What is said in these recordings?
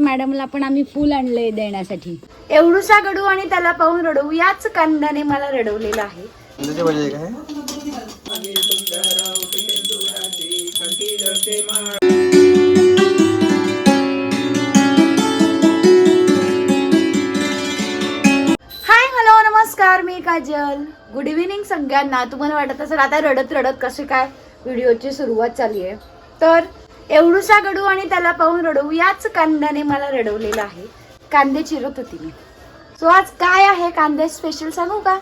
मॅडमला पण आम्ही फुल आणलंय देण्यासाठी. एवढूसा गडू आणि त्याला पाहून रडवू. याच कांद्याने मला रडवलेलं आहे. आहे काय? हाय हॅलो नमस्कार. मी काजल. गुड इव्हिनिंग सगळ्यांना तुम्हाला वाटत असेल आता रडत रडत कशी काय? व्हिडिओची सुरुवात झाली आहे. तर एवढूसा गडू आणि त्याला पाहून रडवू याच कांद्याने मला रडवलेलं आहे. कांदे चिरत होती मी. सो आज काय आहे कांदे स्पेशल सांगू का?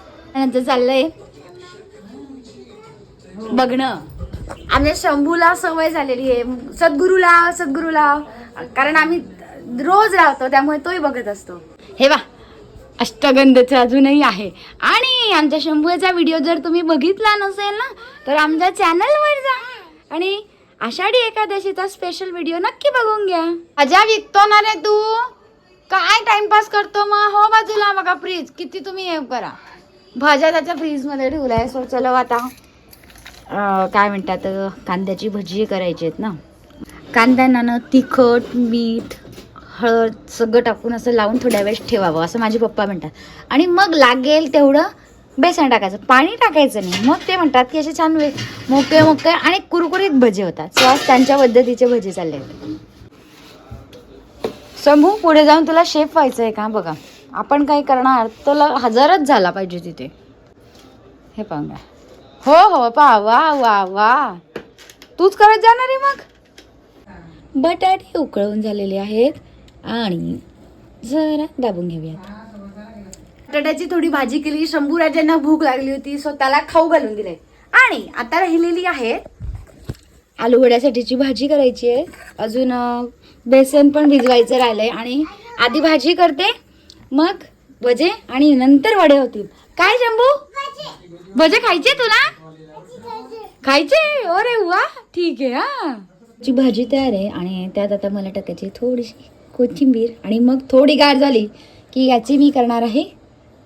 चाललंय. बघणं. आमच्या शंभूला सवय झालेली आहे. सद्गुरू लाव सद्गुरू लाव कारण आम्ही रोज लावतो त्यामुळे तोही बघत असतो. हे बा अष्टगंधचं अजूनही आहे. आणि आमच्या शंभूचा व्हिडिओ जर तुम्ही बघितला नसेल ना तर आमच्या चॅनलवर जा. आणि आषाढी एकादशीचा स्पेशल व्हिडिओ नक्की बघून घ्या. भाज्या विकतो ना रे तू? काय टाइमपास करतो मग? हो बाजूला बघा फ्रीज किती तुम्ही हे करा. भाज्या त्याच्या फ्रीजमध्ये ठेवलाय सो चलो आता काय म्हणतात कांद्याची भजी करायची आहेत ना. कांद्यांना ना तिखट मीठ हळद सगळं टाकून असं लावून थोड्या वेळेस ठेवावं असं माझे पप्पा म्हणतात. आणि मग लागेल तेवढं बेसन टाकायचं पाणी टाकायचं नाही. मग ते म्हणतात की असे छान वे मोकळे मोकळे आणि कुरकुरीत भजे होतात. सो त्यांच्या पद्धतीचे भजे चालले आहेत. समू पुढे जाऊन तुला शेफ व्हायचं आहे का? बघा. आपण काही करणार? तुला हजरच झाला पाहिजे तिथे. हे पाहूया हो हो पा वा वा वा. तूच करत जाणार आहे मग? बटाटे उकळून झालेले आहेत आणि जरा दाबून घेऊयात. बटाट्याची थोडी भाजी केली शंभू राजांना भूक लागली होती सो त्याला खाऊ घालून दिले. आणि आता राहिलेली आहे आलू वड्यासाठीची भाजी करायची आहे. अजून बेसन पण भिजवायचं राहिलंय आणि आधी भाजी करते मग भजे आणि नंतर वडे होतील. काय शंभू? भजे खायचे तुला? खायचे? अरे वा ठीक आहे हा. ची भाजी तयार आहे आणि त्यात आता मला टाकायची थोडीशी कोथिंबीर आणि मग थोडी गार झाली की याची मी करणार आहे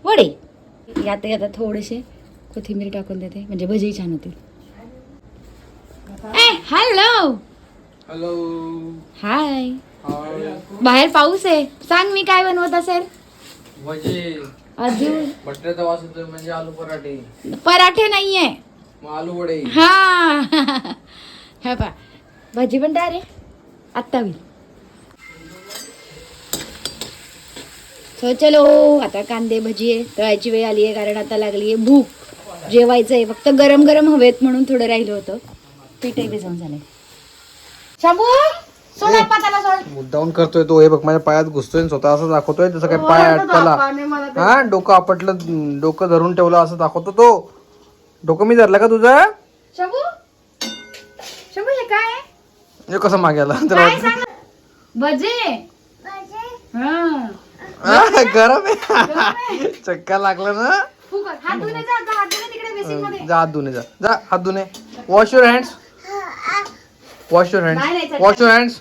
वडे. यात आता थोडेसे कोथिंबीर टाकून देते. म्हणजे भजी छान होतील. ए हॅलो. हॅलो. हाय. बाहेर पाऊस आहे. सांग मी काय बनवत असेल? अजून? बटाट्याचा वास येतोय म्हणजे आलू पराठे. पराठे नाहीये. आलू वडे. हा. हे पा भाजी पण तयार आहे. आत्ता होईल. So, चलो आता कांदे भजी आहे तळायची वेळ आली आहे कारण आता लागली आहे भूक. जेवायचं आहे फक्त गरम गरम हवेत म्हणून थोडं राहिलं होतं. पीठही भिजवून पाताला सोड मुद्दाहून करतोय तो हे बघ माझ्या पायात घुसतोय आणि स्वतः असं दाखवतोय जसं काय पाय अटकला. हा डोकं आपटलं डोकं धरून ठेवलं असं दाखवतो तो. डोकं मी धरलं का तुझं? शंभू? शंभू हे काय? आहे? हे कसं मागे आला? ना. भजे. हा हा, गरम आहे. चक्का लागला ना. फुकट. हात धुणे जा जा, हात धुणे तिकडे बेसिनमध्ये. जा हात धुणे जा. जा हात धुणे. Wash your hands wash your नाही, हँड्स वॉश युअर हँड्स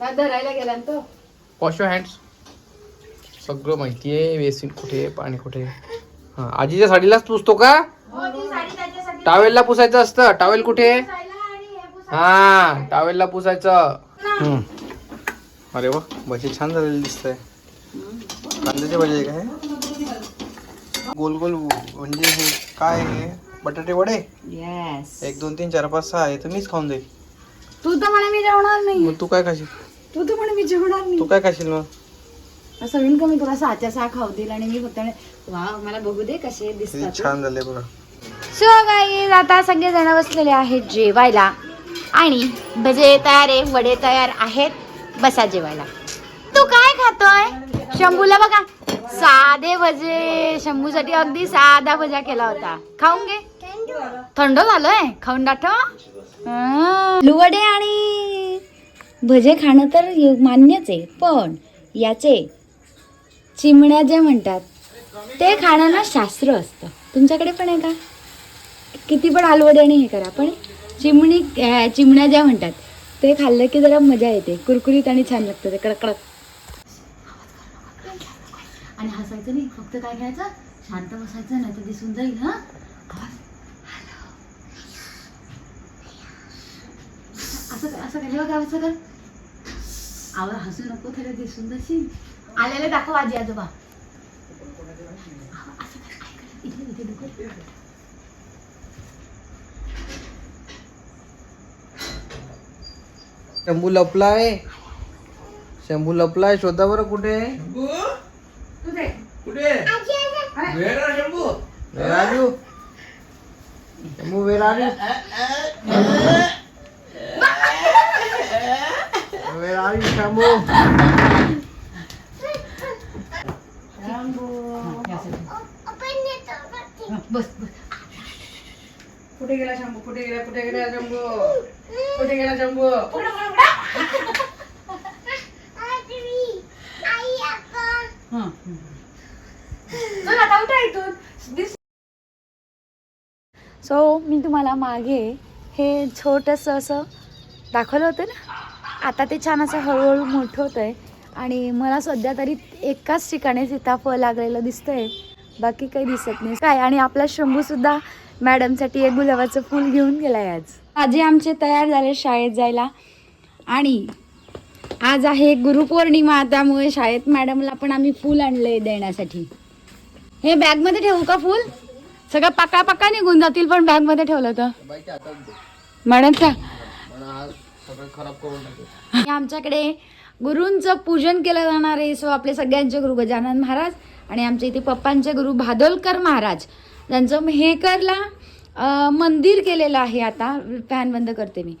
हात धरायला गेला ना तो. वॉश युअर हँड्स सगळं माहिती आहे बेसिन कुठे आहे, पाणी कुठे. आहे. हा आजीच्या साडीलाच पुसतो का? हो, ती साडी त्याच्यासाठी टावेलला पुसायचं असतं. टावेल कुठे? आहे? आणि हे. हा टावेलला पुसायचं. हम्म. अरे वा भजी छान झालेली दिसतंय. कांद्याची भजी आहे काय? गोल गोल म्हणजे हे काय आहे बटाटे वडे? येस एक दोन तीन चार पाच सहा आहे तर मीच खाऊन जाईल. तू तर म्हणे मी जेवणार नाही. मग तू काय खाशील? तू तर म्हणे मी जेवणार नाही. तू काय खाशील मग? असं होईन का मी तुला सहाच्या सहा खाऊ देईल आणि मी फक्त वा मला बघू दे कसे किती दिसतात छान झाले बघा. सो गाईज आता सगळे जण बसलेले आहेत जेवायला आणि भजे तयार आहे वडे तयार आहेत बसा जेवायला. खातोय शंभूला बघा. साधे भजे. शंभूसाठी अगदी साधा भजा केला होता. खाऊन घे. थंड झालोय. खाऊन डाठ लुवडे आणि भजे खाणं तर मान्यच आहे पण याचे चिमण्या जे म्हणतात ते खाणं ना शास्त्र असतं. तुमच्याकडे पण आहे का? किती पण आलवडे आणि हे करा पण चिमणी चिमण्या ज्या म्हणतात ते खाल्लं की जरा मजा येते. कुरकुरीत आणि छान लागतं ते कडकडक. आणि हसायचं नाही फक्त काय करायचं शांत बसायचं नाही तर दिसून जाईल हा? असं कर असं बघा असं कर. आवा हसू नको खरं दिसून तशी आलेले दाखव आजी आजोबा. असं इथे, इथे. शंभू लपलाय. शंभू लपलाय. शोधा बरं कुठे कुठे Where are you? Shambhu where are you? Where are you, Shambhu? बस बस कुठे गेला शंभू कुठे गेला कुठे गेला शंभू कुठे गेला शंभू हं. चल आता उठा इथून दिस सो मी तुम्हाला मागे हे छोटंसं असं दाखवलं होतं ना? आता ते छान असं हळूहळू मोठं होतं आहे आणि मला सध्या तरी एकाच ठिकाणी सीताफळ लागलेलं दिसतंय. बाकी काही दिसत नाही. काय? आणि आपला शंभूसुद्धा मॅडमसाठी एक गुलाबाचं फूल घेऊन गेला आहे आज. आजी आमचे तयार झाले शाळेत जायला. आणि आज आहे गुरुपौर्णिमा त्यामुळे शाळेत मॅडमला पण आम्ही फूल आणलं आहे देण्यासाठी. हे बॅगमध्ये ठेवू का फूल? सगळं पाका पाका निघून जातील पण बॅगमध्ये ठेवलं तर. मॅडमचा आमच्याकडे गुरूंचं पूजन केलं जाणार आहे सो आपले सगळ्यांचे गुरु गजानन महाराज आणि आमच्या इथे पप्पांचे गुरु भादोलकर महाराज. त्यांचं मेहकरला मंदिर केलेलं आहे आता. फॅन बंद करते मी.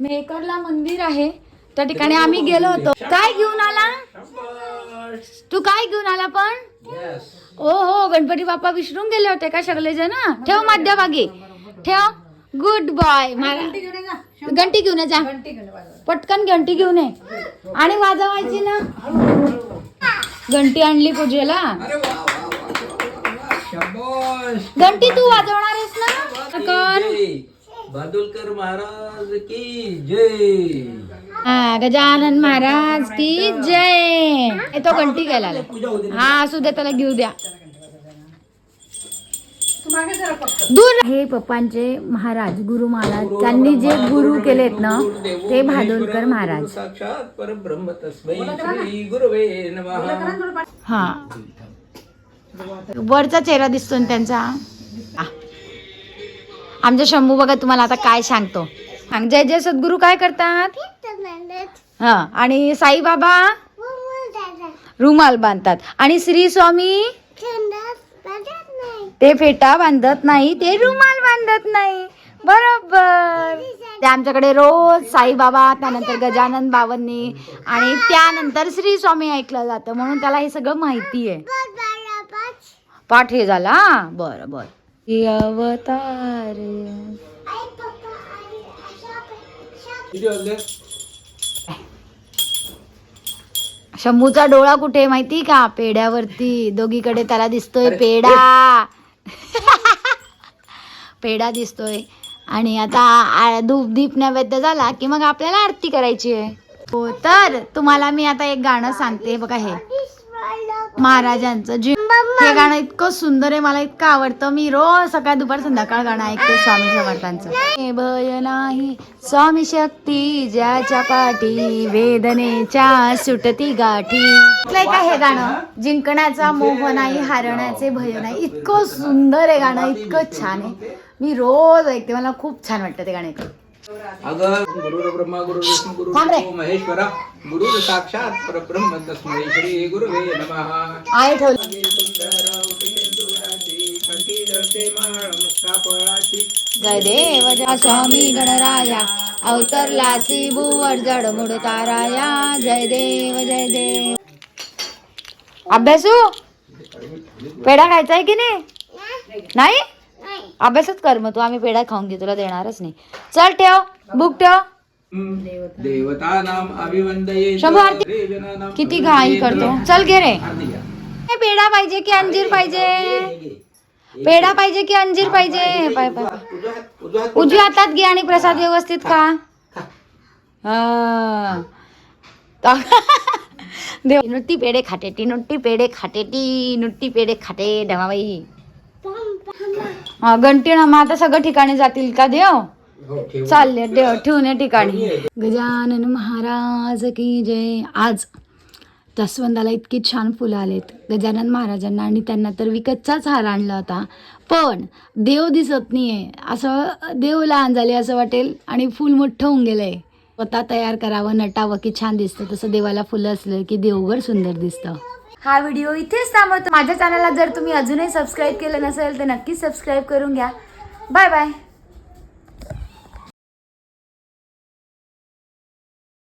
मेहकरला मंदिर आहे. त्या ठिकाणी आम्ही गेलो होतो. काय घेऊन आला? तू काय घेऊन आला पण? ओ हो गणपती बाप्पा विसरून गेले होते का सगळेजण ठेव मध्यभागी. ठेव. गुड बॉय घंटी घेऊन ये जा. पटकन घंटी घेऊन ये. आणि वाजवायची ना. घंटी आणली पूजेला. घंटी तू वाजवणार आहेस ना? कर बादुलकर महाराज की जय. हा गजानन महाराज की जय. तो घंटी गेला हा असू दे त्याला घेऊ द्या. दूर हे पप्पांचे महाराज गुरु महाराज त्यांनी जे गुरु केलेत ना ते भादोलकर महाराज. साक्षात परब्रह्म तस्मै श्री गुरवे नमः. हा. वरचा चेहरा दिसतो ना त्यांचा? आ. आमचा शंभू बघा तुम्हाला आता काय सांगतो. सांग जय जय सद्गुरू काय करतात? हा आणि साईबाबा? रुमाल बांधतात. आणि श्री स्वामी? ते फेटा बांधत नाही ते रुमाल बांधत नाही. बरोबर. ते आमच्याकडे रोज साईबाबा त्यानंतर गजानन बाबांनी आणि त्यानंतर श्री स्वामी ऐकलं जातं. म्हणून त्याला हे सगळं माहिती आहे. पाठ हे झाला हा? बरं बरं. अवतार किती वाजले शंभूचा डोळा कुठे माहिती का? पेड्यावरती. दोघीकडे त्याला दिसतोय पेडा. पेडा दिसतोय. आणि आता धूप दीप नैवेद्य झाला की मग आपल्याला आरती करायची आहे. हो तर तुम्हाला मी आता एक गाणं सांगते. बघा हे. महाराजांचं जे हे गाणं इतकं सुंदर आहे मला इतकं आवडतं. मी रोज सकाळ दुपार संध्याकाळ गाणं ऐकते स्वामी समर्थांचं. हे भय नाही. स्वामी शक्ती ज्याच्या पाठी वेदनेच्या सुटती गाठी. का हे गाणं? जिंकण्याचा मोह नाही हारण्याचे भय नाही. इतकं सुंदर आहे गाणं इतकं छान आहे. मी रोज ऐकते मला खूप छान वाटतं ते गाणं ऐकून. अगं गुरु ब्रह्मा गुरु विष्णू गुरु थांब रे. देवो महेश्वरा गुरु साक्षात परब्रह्म तस्मै श्री गुरुवे नमः. आहे ठेवलं जय देव जय स्वामी गणराया अवतरलासी भुवर जड मुड ताराया. जय देव जय देव. अभ्यासू पेढा खायचा आहे की नाही? नाही? अभ्यासच कर मग तू आम्ही पेढा खाऊन घे तुला देणारच नाही. चल ठेव बुक ठेव. देवतानाम अभिवंदये शंभू आरती. किती घाई करतो. चल घे रे. हे पेढा पाहिजे की अंजीर पाहिजे? पेढा पाहिजे की अंजीर पाहिजे? हे पाय पाय. पाय. उजव्या हातात घे आणि प्रसाद व्यवस्थित खा हा. देव नुट्टी पेढे ती नुट्टी पेढे ती नुट्टी पेढे खाते धमाबाई हा घंटी ना मग आता सगळं ठिकाणी जातील का देव? हो ठेव चालले देव ठेवण्या ठिकाणी. गजानन महाराज की जय. आज जास्वंदाला इतकी छान फुलं आलेत गजानन महाराजांना आणि त्यांना तर विकतचाच हार आणला होता. पण देव दिसत नाहीये. असं देव लहान झाले असं वाटेल आणि फूल मोठं होऊन गेलंय. स्वतः तयार करावं नटावं की छान दिसतं. तसं देवाला फुलं असलं की देवघर सुंदर दिसतं. हा व्हिडिओ इथेच थांबवतो. माझ्या चॅनलला जर तुम्ही अजूनही सबस्क्राईब केलं नसेल तर नक्कीच सबस्क्राईब करून घ्या. Bye bye